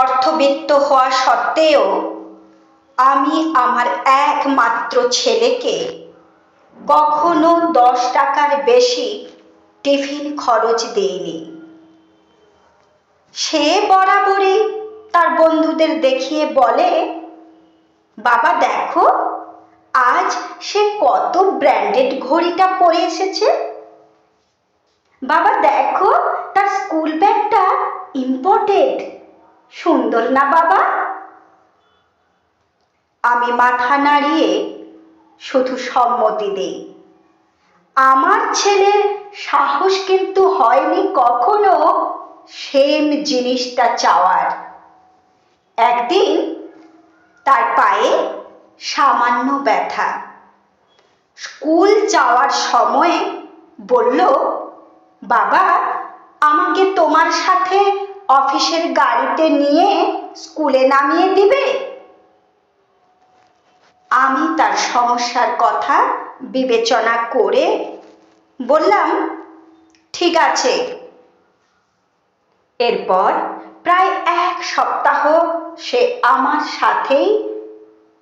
অর্থবিত্ত হওয়া সত্ত্বেও আমি আমার একমাত্র ছেলেকে কখনো দশ টাকার বেশি টিফিন খরচ দেইনি। সে বরাবরই তার বন্ধুদের দেখিয়ে বলে, বাবা, দেখো, আজ সে কত ব্র্যান্ডেড ঘড়িটা পরে এসেছে। বাবা, দেখো, তার স্কুল ব্যাগটা ইম্পর্টেড। সুন্দর না বাবা? আমি মাথা নাড়িয়ে শুধু সম্মতি দিই। আমার ছেলের সাহস কিন্তু হয়নি কখনো সেম জিনিসটা চাওয়ার। একদিন তার পায়ে সামান্য ব্যথা। স্কুল যাওয়ার সময় বলল, বাবা, আমাকে তোমার সাথে অফিসের গাড়িতে নিয়ে স্কুলে নামিয়ে দিবে? আমি তার সমস্যার কথা বিবেচনা করে বললাম, ঠিক আছে। এরপর প্রায় এক সপ্তাহ সে আমার সাথেই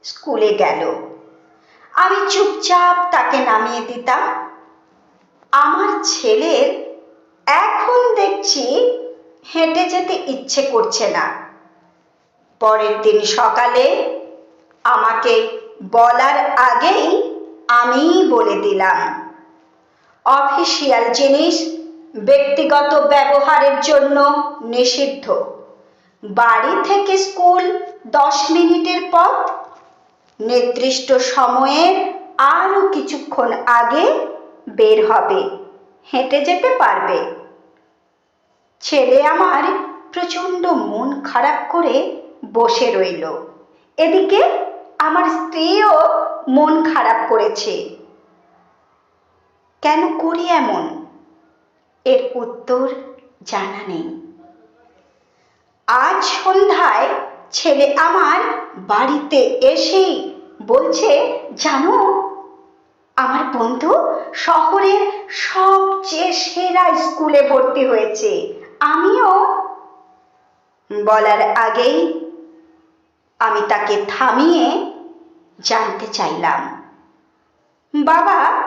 স্কুলে গেল। আমি চুপচাপ তাকে নামিয়ে দিতাম। আমার ছেলের হেঁটে যেতে ইচ্ছে করছে না। পরের দিন সকালে আমাকে বলার আগেই আমিই বলে দিলাম, অফিসিয়াল জিনিস ব্যক্তিগত ব্যবহারের জন্য নিষিদ্ধ। বাড়ি থেকে স্কুল দশ মিনিটের পথ, নির্দিষ্ট সময়ের আরও কিছুক্ষণ আগে বের হবে, হেঁটে যেতে পারবে। ছেলে আমার প্রচণ্ড মন খারাপ করে বসে রইল। এদিকে আমার স্ত্রীও মন খারাপ করেছে। কেন করি এমন? এর উত্তর জানা নেই। আজ সন্ধ্যায় ছেলে আমার বাড়িতে এসেই বলছে, জানো, আমার বন্ধু শহরের সবচেয়ে সেরা স্কুলে ভর্তি হয়েছে। আমিও বলার আগেই আমি তাকে থামিয়ে জানতে চাইলাম। বাবা,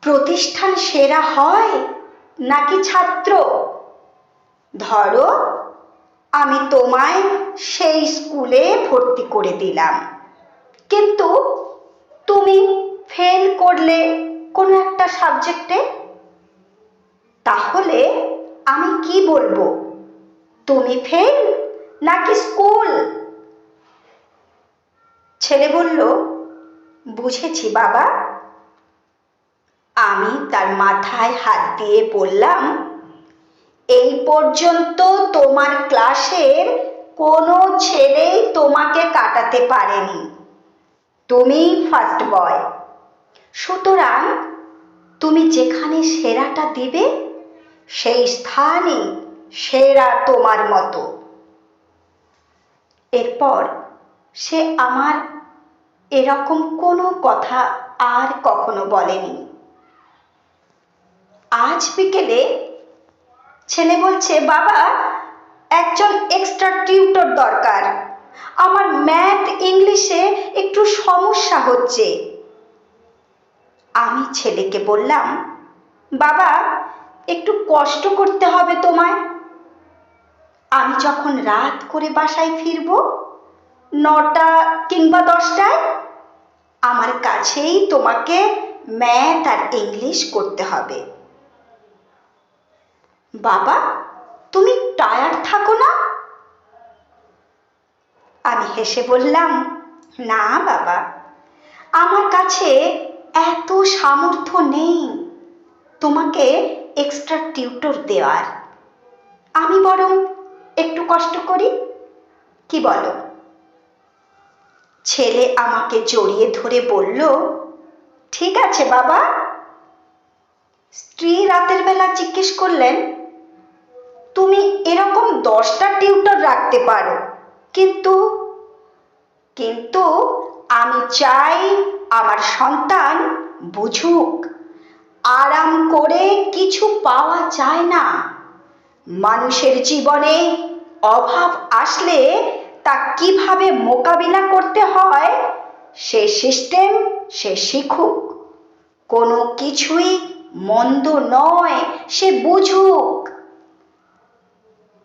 প্রতিষ্ঠান সেরা হয় নাকি ছাত্র? ধরো, আমি তোমায় সেই স্কুলে ভর্তি করে দিলাম। কিন্তু তুমি ফেল করলে কোনো একটা সাবজেক্টে? তাহলে আমি কি বলব? তুমি ফেল নাকি স্কুল? ছেলে বলল, বুঝেছি বাবা। আমি তার মাথায় হাত দিয়ে বললাম, এই পর্যন্ত তোমার ক্লাসের কোনো ছেলেই তোমাকে কাটাতে পারেনি। তুমি ফার্স্ট বয় সুতরাং তুমি যেখানে সেরাটা দিবে সেই স্থানই সেরা তোমার মতো। এরপর সে আমার এরকম কোনো কথা আর কখনো বলেনি। আজ বিকেলে ছেলে বলছে, বাবা, একজন এক্সট্রা টিউটর দরকার। আমার ম্যাথ ইংলিশে একটু সমস্যা হচ্ছে। আমি ছেলেকে বললাম, বাবা একটু কষ্ট করতে হবে তোমায়। আমি যখন রাত করে বাসায় ফিরব, নটা কিংবা দশটায়, আমার কাছেই তোমাকে ম্যাথ আর ইংলিশ করতে হবে। বাবা, তুমি টায়ার থাকো না? আমি হেসে বললাম, না বাবা, আমার কাছে এত সামর্থ্য নেই। তোমাকে এক্সট্রা টিউটর দেওয়ার। আমি বরং একটু কষ্ট করি। কি বলো? ছেলে আমাকে জড়িয়ে ধরে বলল, ঠিক আছে বাবা। স্ত্রী রাতের বেলা জিজ্ঞেস করলেন, তুমি এরকম দশটা টিউটর রাখতে পারো, কিন্তু কিন্তু আমি চাই আমার সন্তান বুঝুক। আরাম করে কিছু পাওয়া যায় না। মানুষের জীবনে অভাব আসলে তা কীভাবে মোকাবিলা করতে হয়, সে সিস্টেম সে শিখুক। কোনো কিছুই মন্দ নয়, সে বুঝুক।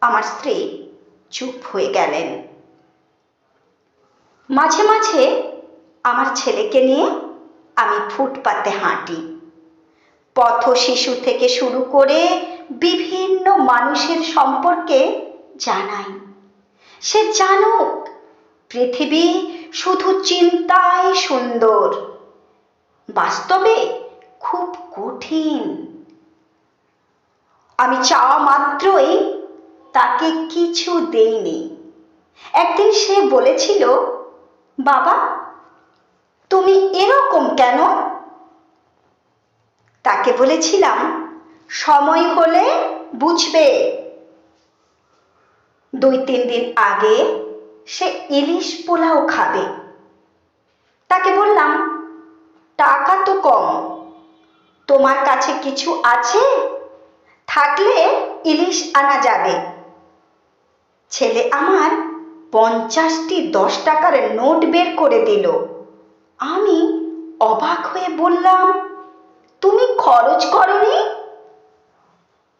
আমার স্ত্রী চুপ হয়ে গেলেন। মাঝে মাঝে আমার ছেলেকে নিয়ে আমি ফুটপাতে হাঁটি। পথ শিশু থেকে শুরু করে বিভিন্ন মানুষের সম্পর্কে জানাই। সে জানুক, পৃথিবী শুধু চিন্তায় সুন্দর, বাস্তবে খুব কঠিন। আমি চাওয়া মাত্রই তাকে কিছু দেইনি। একদিন সে বলেছিল, বাবা, তুমি এরকম কেন? তাকে বলেছিলাম, সময় হলে বুঝবে। দুই তিন দিন আগে সে ইলিশ পোলাও খাবে। তাকে বললাম, টাকা তো কম। তোমার কাছে কিছু আছে? থাকলে ইলিশ আনা যাবে। ছেলে আমার পঞ্চাশটি দশ টাকার নোট বের করে দিল। আমি অবাক হয়ে বললাম তুমি খরচ করনি?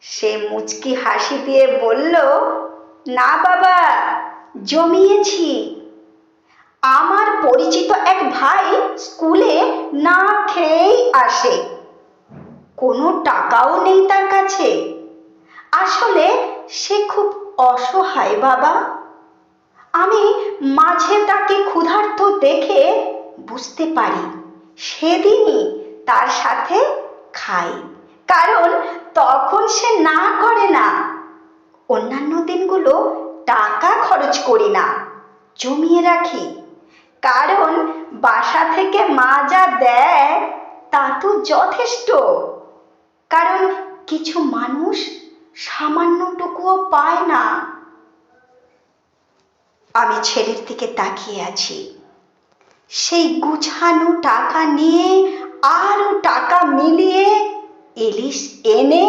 সে মুচকি হাসি দিয়ে বলল, না বাবা, জমিয়েছি। আমার পরিচিত এক ভাই স্কুলে না খেয়েই আসে। কোনো টাকাও নেই তার কাছে। আসলে সে খুব অসহায় বাবা। আমি মাঝে তাকে ক্ষুধার্ত দেখে বুঝতে পারি, সেদিনই তার সাথে খাই। কারণ তখন সে না করে না। অন্যান্য দিনগুলো টাকা খরচ করি না, জমিয়ে রাখি। কারণ বাসা থেকে মা যা দেয়, তা তো যথেষ্ট। কারণ কিছু মানুষ সামান্যটুকুও পায় না। আমি ছেলের দিকে তাকিয়ে আছি। সেই গুছানো টাকা নিয়ে আরও টাকা মিলিয়ে ইলিশ এনে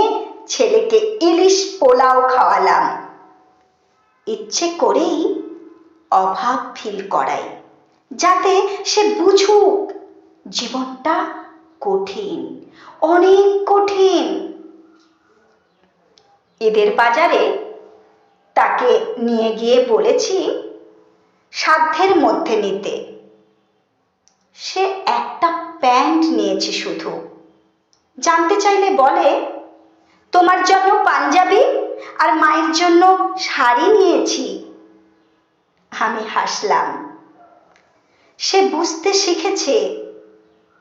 ছেলেকে ইলিশ পোলাও খাওয়ালাম। ইচ্ছে করেই অভাব ফিল করাই, যাতে সে বুঝুক জীবনটা কঠিন, অনেক কঠিন। ঈদের বাজারে তাকে নিয়ে গিয়ে বলেছি, সাধ্যের মধ্যে নিতে। সে একটা প্যান্ট নিয়েছি শুধু। জানতে চাইলে বলে, তোমার জন্য পাঞ্জাবি আর মায়ের জন্য শাড়ি নিয়েছি। আমি হাসলাম। সে বুঝতে শিখেছে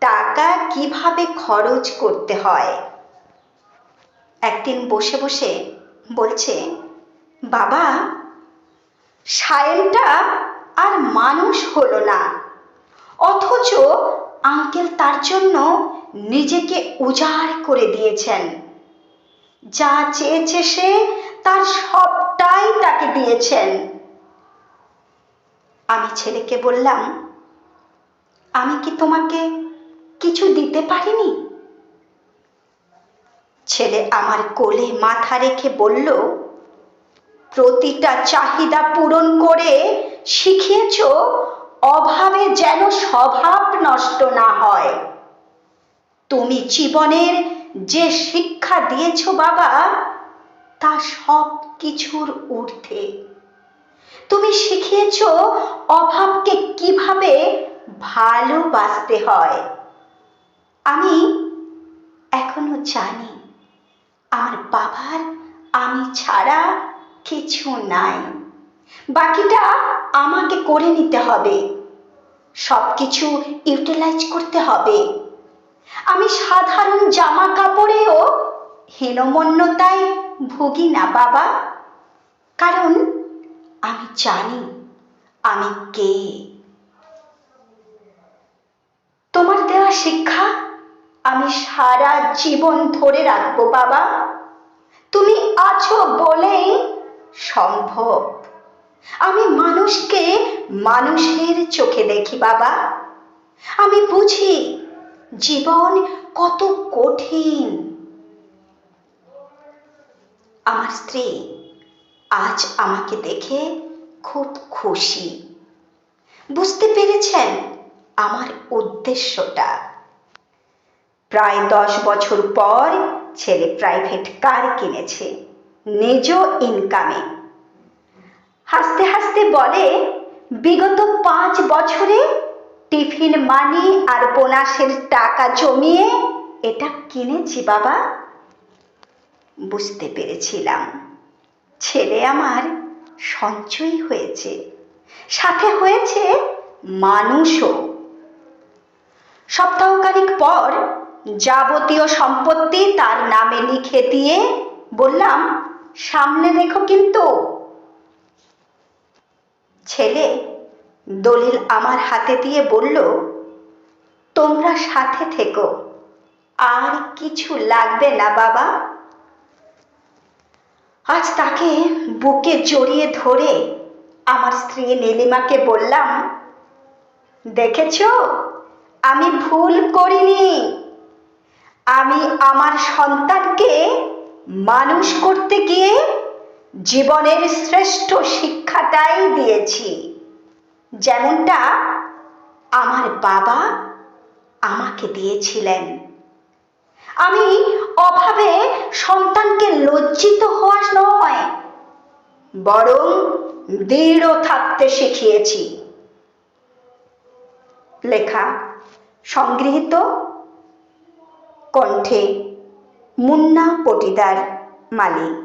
টাকা কীভাবে খরচ করতে হয়। একদিন বসে বসে বলছে, বাবা সায়েনটা আর মানুষ হলো না, অথচ আঙ্কেল তার জন্য নিজেকে উজাড় করে দিয়েছেন। যা চেয়েছে সে তার সবটাই তাকে দিয়েছেন। আমি ছেলেকে বললাম, আমি কি তোমাকে কিছু দিতে পারিনি? ছেলে আমার কোলে মাথা রেখে বলল, প্রতিটা চাহিদা পূরণ করে শিখিয়েছ অভাবে যেন স্বভাব নষ্ট না হয়। তুমি জীবনের যে শিক্ষা দিয়েছ বাবা, তা সব কিছুর ঊর্ধ্বে। তুমি শিখিয়েছ অভাবকে কীভাবে ভালোবাসতে হয়। আমি এখনও জানি, আমার বাবার আমি ছাড়া কিছু নাই। বাকিটা আমাকে করে নিতে হবে। সব কিছু ইউটিলাইজ করতে হবে। আমি সাধারণ জামা কাপড়েও হীনমন্যতায় ভুগি না, বাবা। কারণ আমি জানি আমি কে। তোমার দেওয়া শিক্ষা আমি সারা জীবন ধরে রাখব, বাবা। তুমি আছো বলেই সম্ভব। আমি মানুষকে মানুষের চোখে দেখি, বাবা। আমি বুঝি জীবন কত কঠিন। আমার স্ত্রী আজ আমাকে দেখে খুব খুশি। বুঝতে পেরেছেন আমার উদ্দেশ্যটা। প্রায় দশ বছর পর ছেলে প্রাইভেট কার কিনেছে, নিজ ইনকামে হাসতে হাসতে বলে, বিগত পাঁচ বছরে টিফিন মানি আর বোনাসের টাকা জমিয়ে এটা কিনেছি বাবা। বুঝতে পেরেছিলাম। ছেলে আমার সঞ্চয় হয়েছে। সাথে হয়েছে মানুষও। সপ্তাহখানিক পর যাবতীয় সম্পত্তি তার নামে লিখে দিয়ে বললাম সামনে দেখো কিন্তু। ছেলে দলিল আমার হাতে দিয়ে বলল, তোমরা সাথে থেকো, আর কিছু লাগবে না বাবা। আজ তাকে বুকে জড়িয়ে ধরে আমার স্ত্রী নীলিমাকে বললাম, দেখেছ, আমি ভুল করিনি। আমি আমার সন্তানকে মানুষ করতে গিয়ে জীবনের শ্রেষ্ঠ শিক্ষাটাই দিয়েছি। যেমনটা আমার বাবা আমাকে দিয়েছিলেন। আমি অভাবে সন্তানকে লজ্জিত হওয়া নয়, বরং দৃঢ় থাকতে শিখিয়েছি। লেখা, সংগৃহীত কণ্ঠে মুন্না পটিদার মালিক।